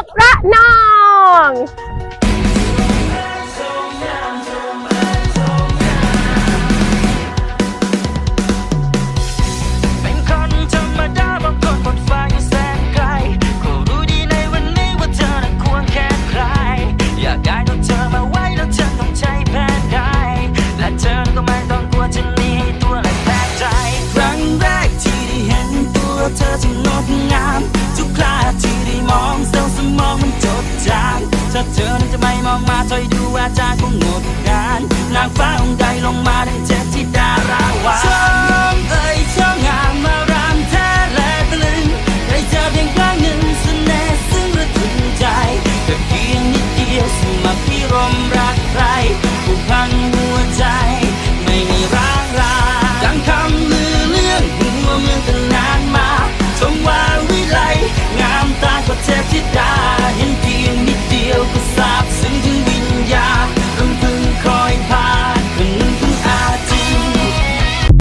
ก เธอนั้นจะไม่มองมาถอยดูอาจารย์คงหมดงานนางฟ้าองค์ใดลงมาดังเจ็ดที่ดาราวาช่อเอ่ยช่องามมารำแท้และตะลึได้เจอเพียงครั้งหนึ่เสน่ห์ซึ่งระทึกใจแต่เพียงนิดเดียวสมัครพิรมรักใคร